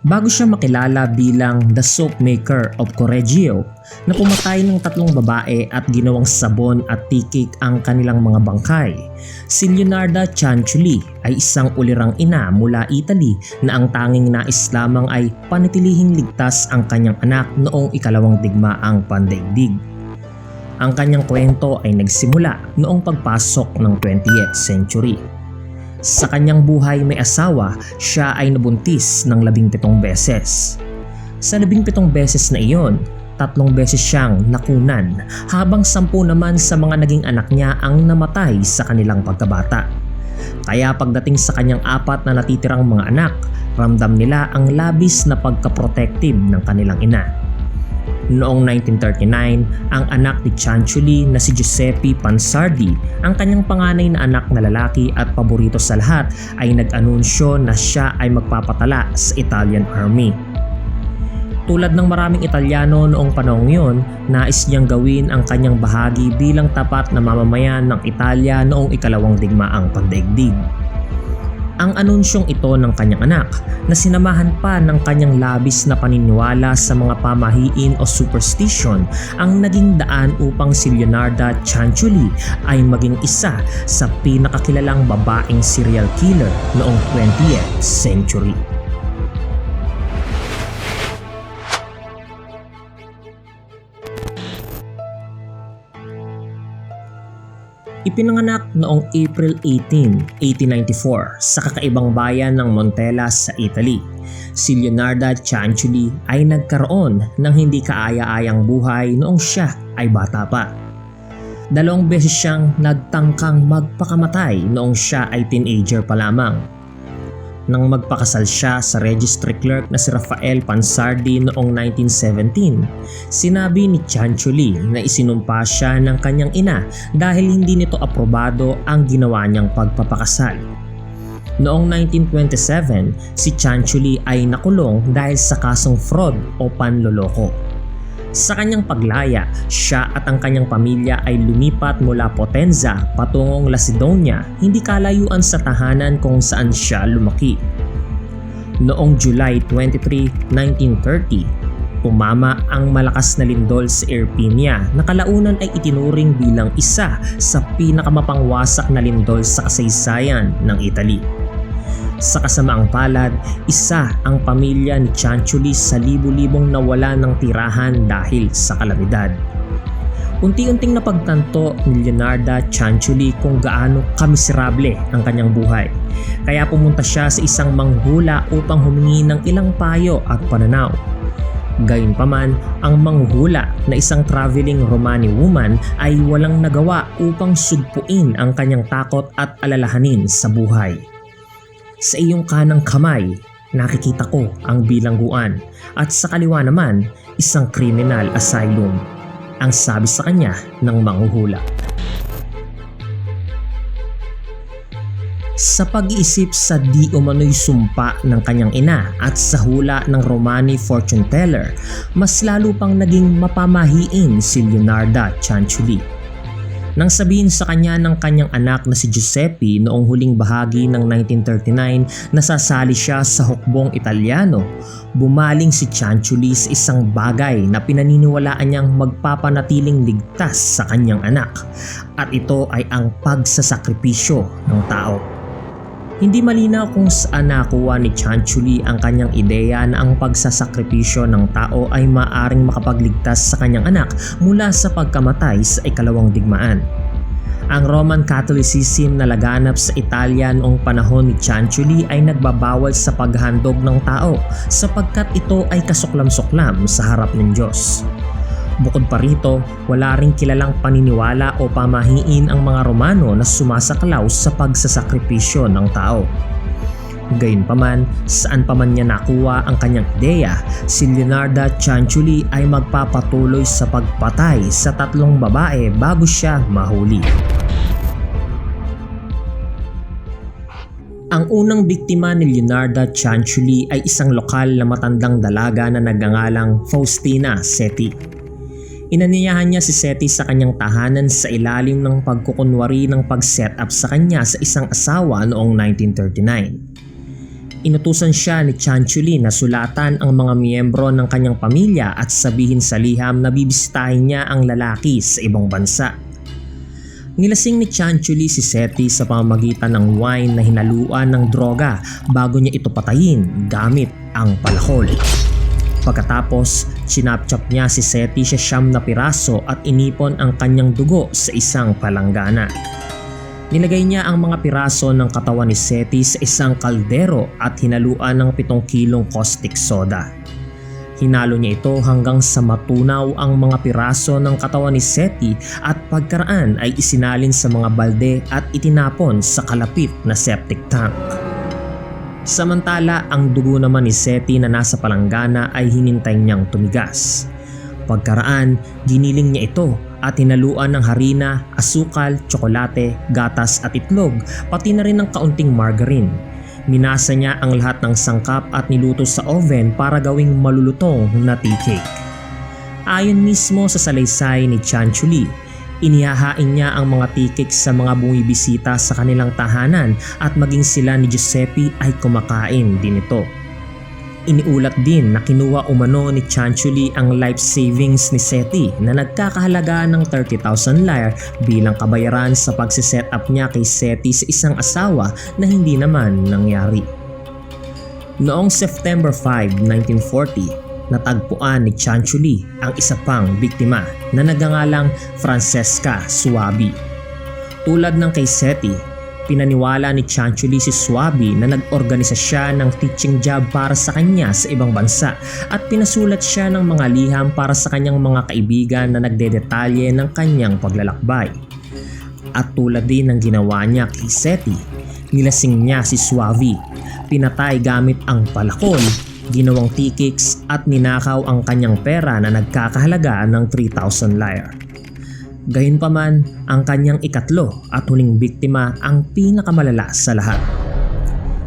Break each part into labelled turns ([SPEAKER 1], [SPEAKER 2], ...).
[SPEAKER 1] bago siya makilala bilang the soap maker of Correggio na pumatay ng tatlong babae at ginawang sabon at tikik ang kanilang mga bangkay. Si Leonarda Cianciulli ay isang ulirang ina mula Italy na ang tanging nais lamang ay panatilihing ligtas ang kanyang anak noong ikalawang digmaang pandaigdig. Ang kanyang kwento ay nagsimula noong pagpasok ng 20th century. Sa kanyang buhay may asawa, siya ay nabuntis ng labing pitong beses. Sa labing pitong beses na iyon, tatlong beses siyang nakunan habang sampu naman sa mga naging anak niya ang namatay sa kanilang pagkabata. Kaya pagdating sa kanyang apat na natitirang mga anak, ramdam nila ang labis na pagkaprotective ng kanilang ina. Noong 1939, ang anak ni Cianciulli na si Giuseppe Pansardi, ang kanyang panganay na anak na lalaki at paborito sa lahat ay nag-anunsyo na siya ay magpapatala sa Italian Army. Tulad ng maraming Italyano noong panahong yun, nais niyang gawin ang kanyang bahagi bilang tapat na mamamayan ng Italia noong ikalawang digmaang pandaigdig ang anunsyong ito ng kanyang anak na sinamahan pa ng kanyang labis na paniniwala sa mga pamahiin o superstition ang naging daan upang si Leonarda Cianciulli ay maging isa sa pinakakilalang babaeng serial killer noong 20th century. Ipinanganak noong April 18, 1894 sa kakaibang bayan ng Montella sa Italy. Si Leonarda Cianciulli ay nagkaroon ng hindi kaaya-ayang buhay noong siya ay bata pa. Dalawang beses siyang nagtangkang magpakamatay noong siya ay teenager pa lamang nang magpakasal siya sa registry clerk na si Rafael Pansardi noong 1917. Sinabi ni Cianciulli na isinumpa siya ng kanyang ina dahil hindi nito aprobado ang ginawa niyang pagpapakasal. Noong 1927, si Cianciulli ay nakulong dahil sa kasong fraud o panloloko. Sa kanyang paglaya, siya at ang kanyang pamilya ay lumipat mula Potenza patungong Lacedonia, hindi kalayuan sa tahanan kung saan siya lumaki. Noong July 23, 1930, pumama ang malakas na lindol sa Irpinia na kalaunan ay itinuring bilang isa sa pinakamapangwasak na lindol sa kasaysayan ng Italy. Sa kasamaang palad, isa ang pamilya ni Cianciulli sa libu-libong nawala ng tirahan dahil sa kalamidad. Unti-unting napagtanto ni Leonarda Cianciulli kung gaano kamiserable ang kanyang buhay. Kaya pumunta siya sa isang manghula upang humingi ng ilang payo at pananaw. Gayunpaman, ang manghuhula na isang traveling Romani woman ay walang nagawa upang sugpuin ang kanyang takot at alalahanin sa buhay. Sa iyong kanang kamay, nakikita ko ang bilangguan at sa kaliwa naman, isang criminal asylum. Ang sabi sa kanya ng manghuhula. Sa pag-iisip sa di umano'y sumpa ng kanyang ina at sa hula ng Romani fortune teller, mas lalo pang naging mapamahiin si Leonarda Cianciulli. Nang sabihin sa kanya ng kanyang anak na si Giuseppe noong huling bahagi ng 1939 na sasali siya sa hukbong Italiano, bumaling si Cianciulli sa isang bagay na pinaniniwalaan niyang magpapanatiling ligtas sa kanyang anak at ito ay ang pagsasakripisyo ng tao. Hindi malinaw kung saan nakuha ni Cianciulli ang kanyang ideya na ang pagsasakripisyo ng tao ay maaring makapagligtas sa kanyang anak mula sa pagkamatay sa ikalawang digmaan. Ang Roman Catholicism na laganap sa Italia noong panahon ni Cianciulli ay nagbabawal sa paghandog ng tao sapagkat ito ay kasuklam-suklam sa harap ng Diyos. Bukod pa rito, wala ring kilalang paniniwala o pamahiin ang mga Romano na sumasaklaw sa pagsasakripisyo ng tao. Gayunpaman, saan pa man niya nakuha ang kanyang ideya, si Leonarda Cianciulli ay magpapatuloy sa pagpatay sa tatlong babae bago siya mahuli. Ang unang biktima ni Leonarda Cianciulli ay isang lokal na matandang dalaga na nagngangalang Faustina Seti. Inaniyahan niya si Seti sa kanyang tahanan sa ilalim ng pagkukunwari ng pag-set up sa kanya sa isang asawa noong 1939. Inutusan siya ni Chanchuli na sulatan ang mga miyembro ng kanyang pamilya at sabihin sa liham na bibisitahin niya ang lalaki sa ibang bansa. Nilasing ni Chanchuli si Seti sa pamamagitan ng wine na hinaluan ng droga bago niya ito patayin gamit ang palakol. Pagkatapos, sinapchap niya si Seti sa siyam na piraso at inipon ang kanyang dugo sa isang palanggana. Nilagay niya ang mga piraso ng katawan ni Seti sa isang kaldero at hinaluan ng 7 kilong caustic soda. Hinalo niya ito hanggang sa matunaw ang mga piraso ng katawan ni Seti at pagkaraan ay isinalin sa mga balde at itinapon sa kalapit na septic tank. Samantala, ang dugo naman ni Seti na nasa palanggana ay hinintay niyang tumigas. Pagkaraan, giniling niya ito at hinaluan ng harina, asukal, tsokolate, gatas at itlog, pati na rin ng kaunting margarine. Minasa niya ang lahat ng sangkap at niluto sa oven para gawing malulutong na tea cake. Ayon mismo sa salaysay ni Chanchuli, inihahain niya ang mga cake sa mga bumibisita sa kanilang tahanan at maging sila ni Giuseppe ay kumakain din ito. Iniulat din na kinuha umano ni Chanchuli ang life savings ni Seti na nagkakahalaga ng 30,000 lyre bilang kabayaran sa pagsiset up niya kay Seti sa isang asawa na hindi naman nangyari. Noong September 5, 1940, natagpuan ni Chanchuli ang isa pang biktima na nagangalang Francesca Suabi. Tulad ng kay Seti, pinaniwala ni Chanchuli si Swabi na nag-organisa siya ng teaching job para sa kanya sa ibang bansa at pinasulat siya ng mga liham para sa kanyang mga kaibigan na nagdedetalye ng kanyang paglalakbay. At tulad din ng ginawa niya kay Seti, nilasing niya si Swabi, pinatay gamit ang palakol, ginawang tikiks at ninakaw ang kanyang pera na nagkakahalaga ng 3,000 lyre. Gayunpaman, ang kanyang ikatlo at huling biktima ang pinakamalala sa lahat.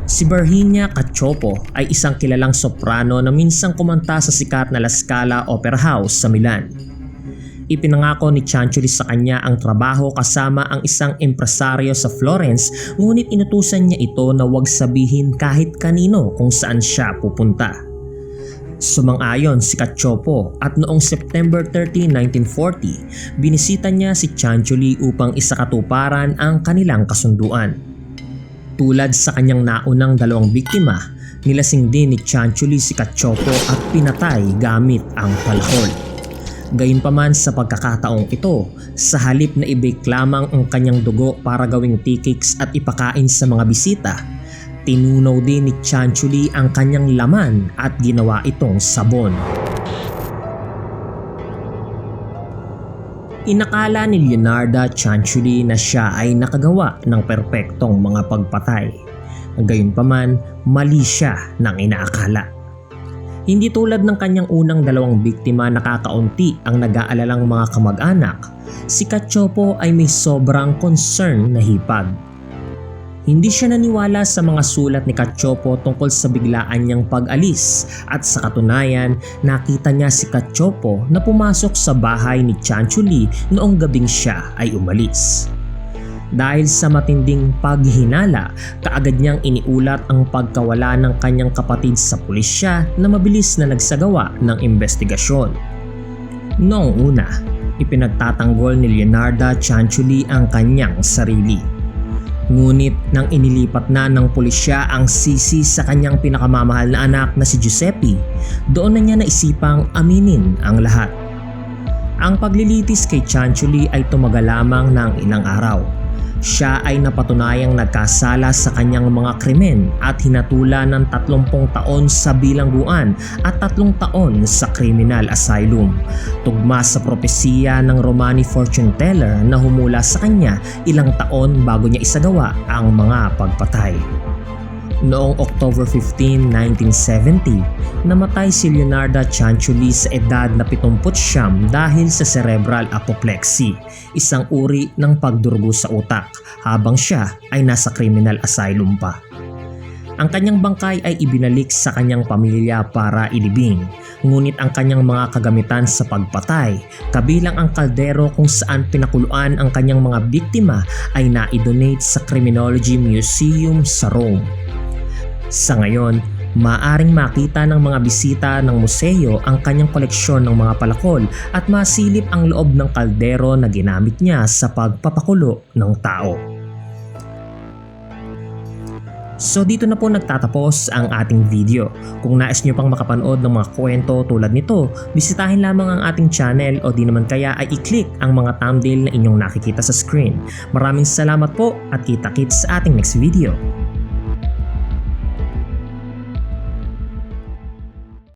[SPEAKER 1] Si Virginia Cachopo ay isang kilalang soprano na minsang kumanta sa sikat na La Scala Opera House sa Milan. Ipinangako ni Chanchuli sa kanya ang trabaho kasama ang isang empresaryo sa Florence ngunit inutusan niya ito na huwag sabihin kahit kanino kung saan siya pupunta. Sumang-ayon si Cachopo at noong September 13, 1940, binisita niya si Chanchuli upang isakatuparan ang kanilang kasunduan. Tulad sa kanyang naunang dalawang biktima, nilasing din ni Chanchuli si Cachopo at pinatay gamit ang palakol. Gayunpaman sa pagkakataong ito, sa halip na ibake lamang ang kanyang dugo para gawing tikiks at ipakain sa mga bisita, Tinunaw din ni Chanchuli ang kanyang laman at ginawa itong sabon. Inakala ni Leonardo Chanchuli na siya ay nakagawa ng perpektong mga pagpatay. Gayunpaman, mali siya ng inaakala. Hindi tulad ng kanyang unang dalawang biktima nakakaunti ang nag-aalalang mga kamag-anak, si Cachopo ay may sobrang concern na hipag. Hindi siya naniwala sa mga sulat ni Cachopo tungkol sa biglaan niyang pag-alis at sa katunayan nakita niya si Cachopo na pumasok sa bahay ni Chanchuli noong gabing siya ay umalis. Dahil sa matinding paghinala, kaagad niyang iniulat ang pagkawala ng kanyang kapatid sa pulisya na mabilis na nagsagawa ng investigasyon. Noong una, ipinagtatanggol ni Leonardo Chanchuli ang kanyang sarili Ngunit nang inilipat na ng pulisya ang sisi sa kanyang pinakamamahal na anak na si Giuseppe, doon na niya naisipang aminin ang lahat. Ang paglilitis kay Chanchuli ay tumagal lamang ng ilang araw siya ay napatunayang nagkasala sa kanyang mga krimen at hinatula ng 30 taon sa bilangguan at 3 taon sa criminal asylum. Tugma sa propesiya ng Romani fortune teller na humula sa kanya ilang taon bago niya isagawa ang mga pagpatay. Noong October 15, 1970, namatay si Leonardo Chanchuli sa edad na 70 dahil sa cerebral apoplexy, isang uri ng pagdurugo sa utak habang siya ay nasa criminal asylum pa. Ang kanyang bangkay ay ibinalik sa kanyang pamilya para ilibing, ngunit ang kanyang mga kagamitan sa pagpatay, kabilang ang kaldero kung saan pinakuluan ang kanyang mga biktima ay na-donate sa Criminology Museum sa Rome. Sa ngayon, maaring makita ng mga bisita ng museo ang kanyang koleksyon ng mga palakol at masilip ang loob ng kaldero na ginamit niya sa pagpapakulo ng tao. So dito na po nagtatapos ang ating video. Kung nais nyo pang makapanood ng mga kwento tulad nito, bisitahin lamang ang ating channel o di naman kaya ay i-click ang mga thumbnail na inyong nakikita sa screen. Maraming salamat po at kita-kits sa ating next video.